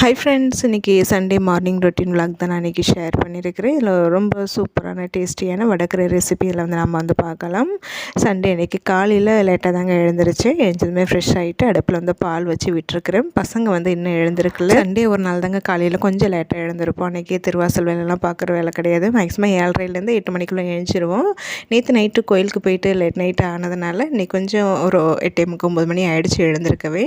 High friends இன்றைக்கி Sunday morning routine vlog தான் நான் இன்றைக்கி ஷேர் பண்ணியிருக்கிறேன் இதில் ரொம்ப சூப்பரான டேஸ்டியான வடக்கிற ரெசிபி இதில் வந்து நம்ம வந்து பார்க்கலாம். சண்டே இன்றைக்கி காலையில் லேட்டாக தாங்க எழுந்திருச்சேன் எழுந்ததுமே ஃப்ரெஷ் ஆகிட்டு அடுப்பில் வந்து பால் வச்சு விட்டுருக்குறேன். பசங்க வந்து இன்னும் எழுந்திருக்கல. சண்டே ஒரு நாள் தாங்க காலையில் கொஞ்சம் லேட்டாக எழுந்திருப்போம். அன்றைக்கி திருவாசல் வேலைலாம் பார்க்குற வேலை கிடையாது. மேக்ஸிமம் ஏழரைலேருந்து எட்டு மணிக்குள்ளே எழுந்திருவோம். நேற்று நைட்டு கோயிலுக்கு போயிட்டு லேட் நைட் ஆனதுனால இன்றைக்கி கொஞ்சம் ஒரு எட்டே முக்கு ஒம்பது மணி ஆகிடுச்சு எழுந்திருக்கவே.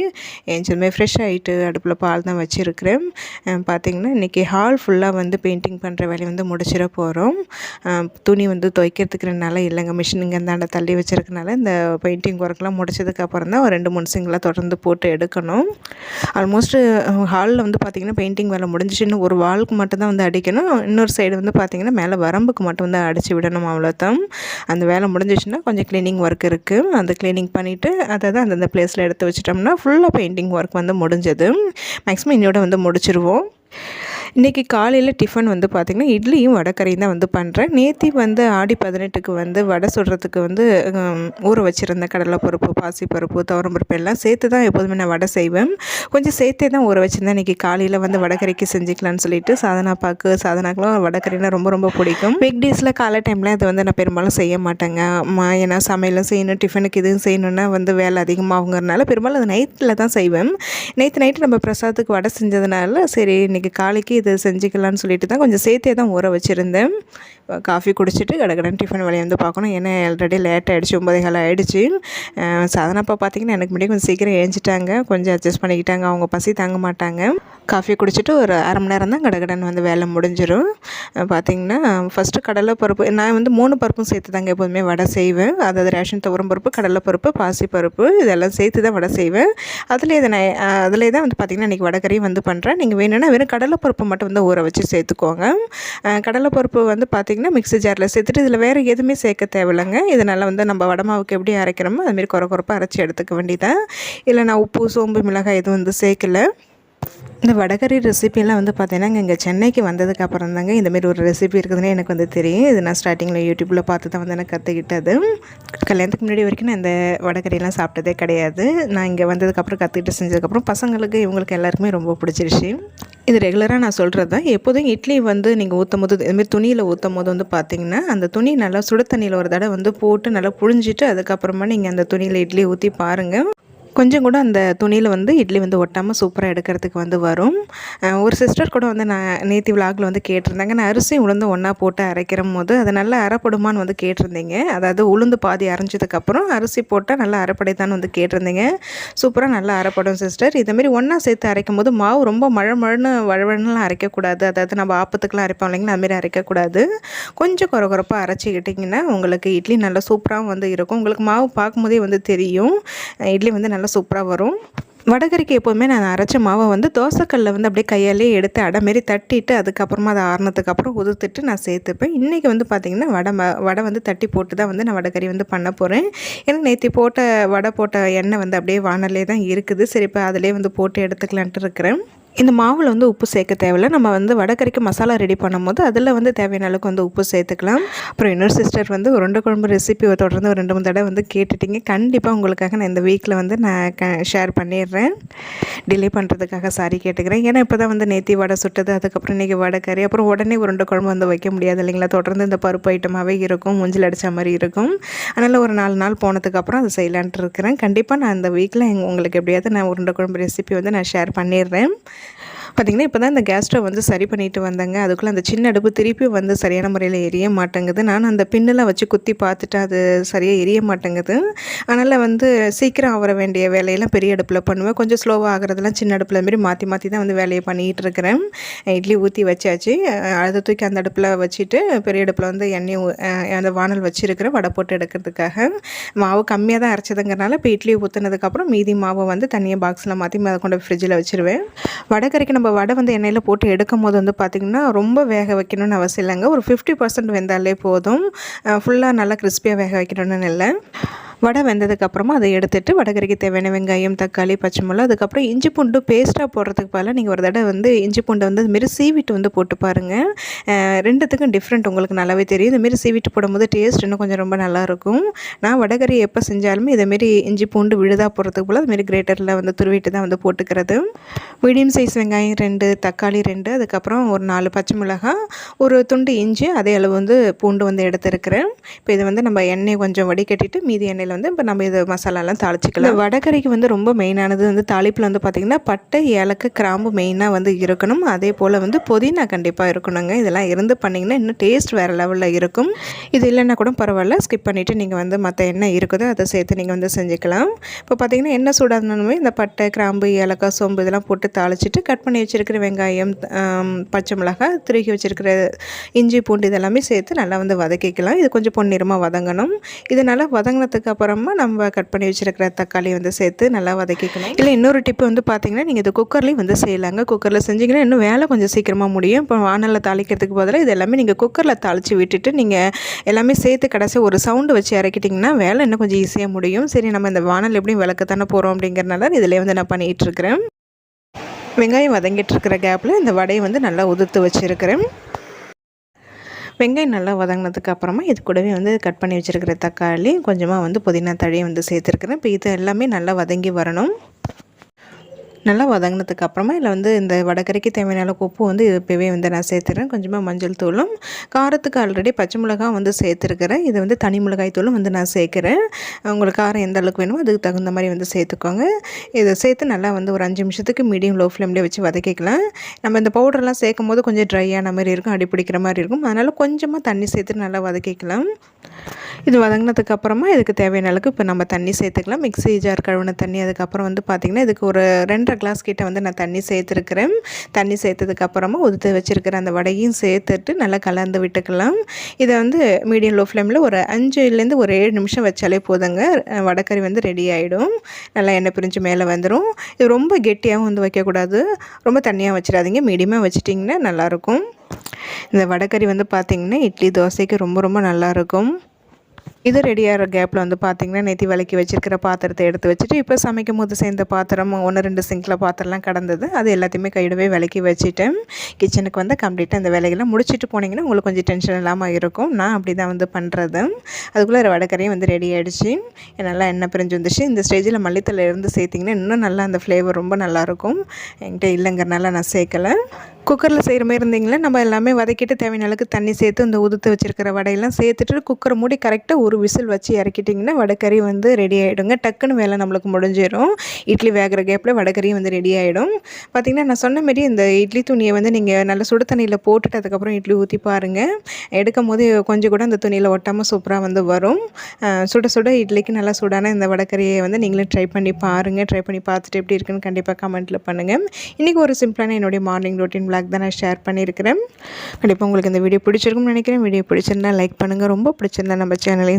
எழுந்ததுமே ஃப்ரெஷ் ஆகிட்டு அடுப்பில் பால் தான் வச்சுருக்கேன் பார்த்திங்கன்னா இன்றைக்கி ஹால் ஃபுல்லாக வந்து பெயிண்டிங் பண்ணுற வேலையை வந்து முடிச்சிட போகிறோம் துணி வந்து துவைக்கிறதுக்கு ரெண்டு இல்லைங்க மிஷின் இங்கே இருந்தாண்ட தள்ளி வச்சிருக்கனால இந்த பெயிண்டிங் ஒர்க்லாம் முடிச்சதுக்கப்புறம் தான் ஒரு ரெண்டு மூணு சிங்கிளாக தொடர்ந்து போட்டு எடுக்கணும். ஆல்மோஸ்ட்டு ஹாலில் வந்து பார்த்திங்கன்னா பெயிண்டிங் வேலை முடிஞ்சிச்சு. இன்னும் ஒரு வாலுக்கு மட்டும் தான் வந்து அடிக்கணும். இன்னொரு சைடு வந்து பார்த்திங்கன்னா மேலே வரம்புக்கு மட்டும் வந்து அடித்து விடணும் அவ்வளோதான் அந்த வேலை முடிஞ்சிச்சுன்னா கொஞ்சம் க்ளீனிங் ஒர்க் இருக்குது அந்த க்ளீனிங் பண்ணிவிட்டு அதை தான் அந்தந்த பிளேஸில் எடுத்து வச்சிட்டோம்னா ஃபுல்லாக பெயிண்டிங் ஒர்க் வந்து முடிஞ்சது. மேக்ஸிமம் என்னோட வந்து முடிச்சிருவோம். இன்றைக்கி காலையில் டிஃபன் வந்து பார்த்திங்கன்னா இட்லியும் வடக்கரையும் தான் வந்து பண்ணுறேன் நேத்தி வந்து ஆடி பதினெட்டுக்கு வந்து வடை சுடுறதுக்கு வந்து ஊற வச்சுருந்தேன் கடலைப்பருப்பு பாசிப்பருப்பு துவரம்பருப்பு எல்லாம் சேர்த்து தான் எப்போதுமே நான் வடை செய்வேன். கொஞ்சம் சேர்த்தே தான் ஊற வச்சுருந்தேன். இன்றைக்கி காலையில் வந்து வடைக்கறிக்கு செஞ்சுக்கலான்னு சொல்லிட்டு சாதனாப்பாக்கு சாதனாக்கெலாம் வடைக்கறினா ரொம்ப ரொம்ப பிடிக்கும். வீக் டேஸில் காலை டைமில் அது வந்து நான் பெரும்பாலும் செய்ய மாட்டேங்க. அம்மா ஏன்னா சமையலும் செய்யணும் டிஃபனுக்கு இதுவும் செய்யணுன்னா வந்து வேலை அதிகமாகுங்கிறனால பெரும்பாலும் அது நைட்டில் தான் செய்வேன். நேற்று நைட்டு நம்ம பிரசாதத்துக்கு வடை செஞ்சதுனால சரி இன்றைக்கி காலைக்கு இது செஞ்சுக்கலான்னு சொல்லிட்டு தான் கொஞ்சம் சேர்த்தே தான் ஊற வச்சுருந்தேன். காஃபி குடிச்சிட்டு கடகடன் டிஃபன் வேலையை வந்து பார்க்கணும். ஏன்னா ஆல்ரெடி லேட் ஆகிடுச்சு ஒம்பதே கால் ஆகிடுச்சு சாதனப்பா பார்த்தீங்கன்னா எனக்கு முன்னாடி கொஞ்சம் சீக்கிரம் ஏஞ்சிட்டாங்க. கொஞ்சம் அட்ஜஸ்ட் பண்ணிக்கிட்டாங்க. அவங்க பசி தாங்க மாட்டாங்க. காஃபி குடிச்சிட்டு ஒரு அரை மணி நேரம் தான் கடகடன் வந்து வேலை முடிஞ்சிடும் பார்த்திங்கன்னா ஃபஸ்ட்டு கடலை பருப்பு நான் வந்து மூணு பருப்பும் சேர்த்து தாங்க எப்போதுமே வடை செய்வேன். அதாவது ரேஷன் துவரம் பருப்பு கடலை பருப்பு பாசி பருப்பு இதெல்லாம் சேர்த்து தான் வடை செய்வேன். அதில் இதை நான் அதிலே தான் வந்து பார்த்திங்கன்னா இன்றைக்கி வடைக்கறியும் வந்து பண்ணுறேன் நீங்கள் வேணும்னா வெறும் கடலைப்பருப்பு மட்டும் வந்து ஊற வச்சு சேர்த்துக்கோங்க. கடலைப்பருப்பு வந்து பார்த்திங்கன்னா மிக்ஸி ஜாரில் சேர்த்துட்டு இதில் வேறு எதுவுமே சேர்க்க தேவையில்லைங்க. இதனால் வந்து நம்ம வடமாவுக்கு எப்படி அரைக்கிறோமோ அதுமாரி குறை குறைப்பாக அரைச்சி எடுத்துக்க வேண்டியதான் இல்லை நான் உப்பு சோம்பு மிளகாய் எதுவும் வந்து சேர்க்கல. இந்த வடகறி ரெசிபிலாம் வந்து பார்த்தீங்கன்னா இங்கே சென்னைக்கு வந்ததுக்கு அப்புறம் தாங்க இந்தமாரி ஒரு ரெசிபி இருக்குதுன்னு எனக்கு வந்து தெரியும். இது நான் ஸ்டார்டிங்கில் யூடியூப்பில் பார்த்து தான் வந்து எனக்கு கற்றுக்கிட்டது கல்யாணத்துக்கு முன்னாடி வரைக்கும் நான் இந்த வடகரியெல்லாம் சாப்பிட்டதே கிடையாது. நான் இங்கே வந்ததுக்கப்புறம் கற்றுக்கிட்டு செஞ்சதுக்கப்புறம் பசங்களுக்கு இவங்களுக்கு எல்லாருக்குமே ரொம்ப பிடிச்சிருச்சு. இது ரெகுலராக நான் சொல்கிறது தான். எப்போதும் இட்லி வந்து நீங்கள் ஊற்றும் போது இதுமாரி துணியில் ஊற்றும் போது வந்து பார்த்திங்கன்னா அந்த துணி நல்லா சுடு தண்ணியில் ஒரு தடவை வந்து போட்டு நல்லா புழிஞ்சிட்டு அதுக்கப்புறமா நீங்கள் அந்த துணியில் இட்லி ஊற்றி பாருங்கள் கொஞ்சம் கூட அந்த துணியில் வந்து இட்லி வந்து ஒட்டாமல் சூப்பராக எடுக்கிறதுக்கு வந்து வரும். ஒரு சிஸ்டர் கூட வந்து நான் நேத்தி விலாகில் வந்து கேட்டிருந்தாங்க. நான் அரிசி உளுந்து ஒன்றா போட்டு அரைக்கிற போது அது நல்லா அரைப்படுமான்னு வந்து கேட்டிருந்தீங்க. அதாவது உளுந்து பாதி அரைஞ்சதுக்கப்புறம் அரிசி போட்டால் நல்லா அரைப்படைத்தான்னு வந்து கேட்டிருந்தீங்க. சூப்பராக நல்லா அரைப்படும் சிஸ்டர் இதேமாரி ஒன்றா சேர்த்து அரைக்கும் போது மாவு ரொம்ப மழை மழைன்னு வழவழன்னுலாம் அரைக்கக்கூடாது. அதாவது நம்ம ஆப்பத்துக்கெலாம் அரைப்போம் இல்லைங்களா? அதுமாரி அரைக்கக்கூடாது. கொஞ்சம் குறை குறைப்பாக அரைச்சிக்கிட்டிங்கன்னா உங்களுக்கு இட்லி நல்லா சூப்பராகவும் வந்து இருக்கும். உங்களுக்கு மாவு பார்க்கும்போதே வந்து தெரியும். இட்லி வந்து நல்லா சூப்பராக வரும். வடகரிக்கு எப்போவுமே நான் அரைச்ச மாவை வந்து தோசைக்கல்லில் வந்து அப்படியே கையாலே எடுத்து அடை மாரி தட்டிட்டு அதுக்கப்புறமா அதை ஆறுனதுக்கப்புறம் உதுத்துட்டு நான் சேர்த்துப்பேன். இன்றைக்கி வந்து பார்த்திங்கன்னா வடை ம வடை வந்து தட்டி போட்டு தான் வந்து நான் வடகறி வந்து பண்ண போகிறேன் ஏன்னா நேற்று போட்ட வடை போட்ட எண்ணெய் வந்து அப்படியே வானலே தான் இருக்குது. சரி இப்போ அதிலே வந்து போட்டு எடுத்துக்கலான்ட்டு இருக்கிறேன். இந்த மாவில் வந்து உப்பு சேர்க்க தேவையில்ல. நம்ம வந்து வடக்கறிக்கு மசாலா ரெடி பண்ணும்போது அதில் வந்து தேவையான அளவுக்கு வந்து உப்பு சேர்த்துக்கலாம். அப்புறம் இன்னொரு சிஸ்டர் வந்து உருண்டை குழம்பு ரெசிபி தொடர்ந்து ஒரு ரெண்டு மூணு தடவை வந்து கேட்டுட்டீங்க. கண்டிப்பாக உங்களுக்காக நான் இந்த வீக்கில் வந்து நான் க ஷேர் பண்ணிடுறேன். டிலே பண்ணுறதுக்காக சாரி கேட்டுக்கிறேன். ஏன்னா இப்போ தான் வந்து நேத்தி வடை சுட்டது. அதுக்கப்புறம் இன்றைக்கி வடைக்கறி அப்புறம் உடனே உருண்டை குழம்பு வந்து வைக்க முடியாது இல்லைங்களா? தொடர்ந்து இந்த பருப்பு ஐட்டமாகவே இருக்கும். மூஞ்சில் அடித்த மாதிரி இருக்கும். அதனால் ஒரு நாலு நாள் போனதுக்கப்புறம் அதை செய்யலான்ட்டு இருக்கிறேன். கண்டிப்பாக நான் இந்த வீக்கில் உங்களுக்கு எப்படியாவது நான் உருண்டை குழம்பு ரெசிபி வந்து நான் ஷேர் பண்ணிடுறேன். பார்த்திங்கன்னா இப்போ தான் இந்த கேஸ் ஸ்டவ் வந்து சரி பண்ணிட்டு வந்தேங்க. அதுக்குள்ளே அந்த சின்ன அடுப்பு திருப்பி வந்து சரியான முறையில் எரிய மாட்டேங்குது. நான் அந்த பின்னெல்லாம் வச்சு குத்தி பார்த்துட்டு அது சரியாக எரிய மாட்டேங்குது. அதனால் வந்து சீக்கிரம் ஆகிற வேண்டிய வேலையெல்லாம் பெரிய அடுப்பில் பண்ணுவேன். கொஞ்சம் ஸ்லோவாக ஆகிறதெல்லாம் சின்ன அடுப்பில் மாரி மாற்றி மாற்றி தான் வந்து வேலையை பண்ணிகிட்டு இருக்கிறேன். இட்லி ஊற்றி வச்சாச்சு. அதை தூக்கி அந்த அடுப்பில் வச்சுட்டு பெரிய அடுப்பில் வந்து எண்ணெய் அந்த வானல் வச்சுருக்கிறேன் வடை போட்டு எடுக்கிறதுக்காக. மாவு கம்மியாக தான் அரைச்சதுங்கிறனால இப்போ இட்லி ஊற்றுனதுக்கப்புறம் மீதி மாவை வந்து தனியாக பாக்ஸில் மாற்றி அதை கொண்டு ஃப்ரிட்ஜில் வச்சுருவேன். வடைக்கறிக்கு நம்ம வடை வந்து எண்ணெயில் போட்டு எடுக்கும் போது வந்து பார்த்திங்கன்னா ரொம்ப வேக வைக்கணும்னு அவசியம் இல்லைங்க. ஒரு ஃபிஃப்டி பர்சன்ட் வெந்தாலே போதும். ஃபுல்லாக நல்லா கிறிஸ்பியாக வேக வைக்கணும்னு இல்லை. வடை வெந்ததுக்கப்புறமா அதை எடுத்துட்டு வடகரிக்கு தேவையான வெங்காயம் தக்காளி பச்சை மிளகா அதுக்கப்புறம் இஞ்சி பூண்டு பேஸ்ட்டாக போடுறதுக்கு பதிலாக நீங்கள் ஒரு தடவை வந்து இஞ்சி பூண்டை வந்து இதுமாரி சீவிட்டு வந்து போட்டு பாருங்கள் ரெண்டுத்துக்கும் டிஃப்ரெண்ட் உங்களுக்கு நல்லாவே தெரியும். இதுமாரி சீவிட்டு போடும்போது டேஸ்ட் இன்னும் கொஞ்சம் ரொம்ப நல்லாயிருக்கும். நான் வடகரி எப்போ செஞ்சாலுமே இதேமாரி இஞ்சி பூண்டு விழுதாக போடுறதுக்கு போல் அதுமாரி கிரேட்டரில் வந்து துருவிட்டு தான் வந்து போட்டுக்கிறது. மீடியம் சைஸ் வெங்காயம் ரெண்டு தக்காளி ரெண்டு அதுக்கப்புறம் ஒரு நாலு பச்சை மிளகாய் ஒரு துண்டு இஞ்சி அதே அளவு வந்து பூண்டு வந்து எடுத்துருக்கிறேன். இப்போ இதை வந்து நம்ம எண்ணெய் கொஞ்சம் வடிகட்டிட்டு மீதி எண்ணெயில் வந்து இப்போ நம்ம இது மசாலாலாம் தாளிச்சிக்கலாம். வடகரைக்கு வந்து ரொம்ப மெயினானது வந்து தாளிப்பில் வந்து பார்த்திங்கன்னா பட்டை ஏலக்கு கிராம்பு மெயினாக வந்து இருக்கணும். அதே போல் வந்து புதினா கண்டிப்பாக இருக்கணுங்க. இதெல்லாம் இருந்து பண்ணிங்கன்னா இன்னும் டேஸ்ட் வேறு லெவலில் இருக்கும். இது இல்லைன்னா கூட பரவாயில்ல. ஸ்கிப் பண்ணிவிட்டு நீங்கள் வந்து மற்ற என்ன இருக்குதோ அதை சேர்த்து நீங்கள் வந்து செஞ்சுக்கலாம். இப்போ பார்த்தீங்கன்னா என்ன சூடாகணுமே இந்த பட்டை கிராம்பு ஏலக்காய் சோம்பு இதெல்லாம் போட்டு தாளிச்சிட்டு கட் பண்ணி வச்சுருக்கிற வெங்காயம் பச்சை மிளகாய் திருகி வச்சுருக்கிற இஞ்சி பூண்டு இதெல்லாமே சேர்த்து நல்லா வந்து வதக்கிக்கலாம். இது கொஞ்சம் பொன்னிறமாக வதங்கணும். இதனால் வதங்கினதுக்கு அப்புறமா நம்ம கட் பண்ணி வச்சுருக்கிற தக்காளி வந்து சேர்த்து நல்லா வதக்கிக்கணும். இல்லை இன்னொரு டிப்பு வந்து பார்த்தீங்கன்னா நீங்கள் இது குக்கர்லேயும் வந்து செய்யலாங்க. குக்கரில் செஞ்சிங்கன்னா இன்னும் வேலை கொஞ்சம் சீக்கிரமாக முடியும். இப்போ வானலில் தாளிக்கிறதுக்கு பதிலாக இது எல்லாமே நீங்கள் குக்கரில் தாளித்து விட்டுட்டு நீங்கள் எல்லாமே சேர்த்து கடைசி ஒரு சவுண்டு வச்சு இறக்கிட்டிங்கன்னா வேலை இன்னும் கொஞ்சம் ஈஸியாக முடியும். சரி நம்ம இந்த வானல் எப்படியும் விளக்கத்தானே போகிறோம் அப்படிங்கிறனால இதிலே வந்து நான் பண்ணிகிட்ருக்கிறேன் வெங்காயம் வதங்கிட்டு இருக்கிற கேப்பில் இந்த வடையை வந்து நல்லா உதுத்து வச்சுருக்கிறேன். வெங்காயம் நல்லா வதங்கினதுக்கு அப்புறமா இது கூடவே வந்து கட் பண்ணி வச்சுருக்கிற தக்காளி கொஞ்சமாக வந்து புதினா தழையும் வந்து சேர்த்துருக்குறேன். இப்போ இது எல்லாமே நல்லா வதங்கி வரணும். நல்லா வதங்கினதுக்கு அப்புறமா இதில் வந்து இந்த வடகறிக்கு தேவையான அளவுக்கு உப்பு வந்து இப்போவே வந்து நான் சேர்த்துறேன். கொஞ்சமாக மஞ்சள் தூளும் காரத்துக்கு ஆல்ரெடி பச்சை மிளகாய் வந்து சேர்த்துருக்கிறேன். இது வந்து தனி மிளகாய் தூளும் வந்து நான் சேர்க்குறேன். உங்களுக்கு காரம் எந்த அளவுக்கு வேணுமோ அதுக்கு தகுந்த மாதிரி வந்து சேர்த்துக்கோங்க. இதை சேர்த்து நல்லா வந்து ஒரு அஞ்சு நிமிஷத்துக்கு மீடியம் லோ ஃப்ளேம்லேயே வச்சு வதக்கிக்கலாம். நம்ம இந்த பவுடர்லாம் சேர்க்கும் போது கொஞ்சம் ட்ரையான மாதிரி இருக்கும் அடி பிடிக்கிற மாதிரி இருக்கும். அதனால் கொஞ்சமாக தண்ணி சேர்த்து நல்லா வதக்கிக்கலாம். இது வதங்கினதுக்கு அப்புறமா இதுக்கு தேவையான அளவுக்கு இப்போ நம்ம தண்ணி சேர்த்துக்கலாம். மிக்ஸி ஜார் கழுவின தண்ணி அதுக்கப்புறம் வந்து பார்த்திங்கன்னா இதுக்கு ஒரு ரெண்டரை கிளாஸ் கிட்ட வந்து நான் தண்ணி சேர்த்துருக்கிறேன். தண்ணி சேர்த்ததுக்கப்புறமா உதுத்து வச்சுருக்கிற அந்த வடையும் சேர்த்துட்டு நல்லா கலந்து விட்டுக்கலாம். இதை வந்து மீடியம் லோ ஃப்ளேமில் ஒரு அஞ்சுலேருந்து ஒரு ஏழு நிமிஷம் வச்சாலே போதுங்க. வடைக்கறி வந்து ரெடி ஆகிடும் நல்லா எண்ணெய் பிரிஞ்சு மேலே வந்துடும் இது ரொம்ப கெட்டியாகவும் வந்து வைக்கக்கூடாது. ரொம்ப தண்ணியாக வச்சிடாதீங்க. மீடியமாக வச்சிட்டிங்கன்னா நல்லாயிருக்கும். இந்த வடைக்கறி வந்து பார்த்திங்கன்னா இட்லி தோசைக்கு ரொம்ப ரொம்ப நல்லாயிருக்கும். இது ரெடியாகிற கேப்பில் வந்து பார்த்திங்கன்னா நேத்தி விலக்கி வச்சுருக்கிற பாத்திரத்தை எடுத்து வச்சுட்டு இப்போ சமைக்கும் போது சேர்ந்த பாத்திரம் ஒன்று ரெண்டு சிங்கில் பாத்திரம்லாம் கடந்தது. அது எல்லாத்தையுமே கையிடவே விளக்கி வச்சுட்டேன் கிச்சனுக்கு வந்து கம்ப்ளீட்டாக அந்த வேலைகள்லாம் முடிச்சுட்டு போனீங்கன்னா உங்களுக்கு கொஞ்சம் டென்ஷன் இல்லாமல் இருக்கும். நான் அப்படி தான் வந்து பண்ணுறது அதுக்குள்ளே வடக்கரையும் வந்து ரெடி ஆகிடுச்சு நல்லா எண்ணெய் பிரிஞ்சு வந்துச்சு. இந்த ஸ்டேஜில் மல்லித்தலை இருந்து சேர்த்திங்கன்னா இன்னும் நல்லா அந்த ஃப்ளேவர் ரொம்ப நல்லாயிருக்கும் என்கிட்ட இல்லைங்கிறனால நான் சேர்க்கலை. குக்கரில் செய்கிற மாதிரி இருந்தீங்களா? நம்ம எல்லாமே வதக்கிட்டு தேவையான அளவுக்கு தண்ணி சேர்த்து இந்த உதுத்து வச்சுருக்கிற வடையெல்லாம் சேர்த்துட்டு குக்கரை மூடி கரெக்டாக ஒரு விசில் வச்சு இறக்கிட்டிங்கன்னா வடைக்கறி வந்து ரெடி ஆகிடுங்க டக்குன்னு வேலை நம்மளுக்கு முடிஞ்சிடும் இட்லி வேகிற கேப்பில் வடைக்கறியும் வந்து ரெடி ஆகிடும் பார்த்திங்கன்னா நான் சொன்ன மாரி இந்த இட்லி துணியை வந்து நீங்கள் நல்ல சுடு தண்ணியில் போட்டுட்டு அதுக்கப்புறம் இட்லி ஊற்றி பாருங்கள் எடுக்கும் போது கொஞ்சம் கூட அந்த துணியில் ஒட்டாமல் சூப்பராக வந்து வரும். சுட சுட இட்லிக்கு நல்லா சூடான இந்த வடைக்கறியை வந்து நீங்களும் ட்ரை பண்ணி பாருங்கள் ட்ரை பண்ணி பார்த்துட்டு எப்படி இருக்குன்னு கண்டிப்பாக கமெண்ட்டில் பண்ணுங்கள் இன்றைக்கி ஒரு சிம்பிளான என்னுடைய மார்னிங் ரொட்டீன் பிளாக் தான் நான் ஷேர் பண்ணியிருக்கிறேன். கண்டிப்பாக உங்களுக்கு இந்த வீடியோ பிடிச்சிருக்கும்னு நினைக்கிறேன். வீடியோ பிடிச்சிருந்தா லைக் பண்ணுங்கள் ரொம்ப பிடிச்சிருந்தா நம்ம சேனலையும்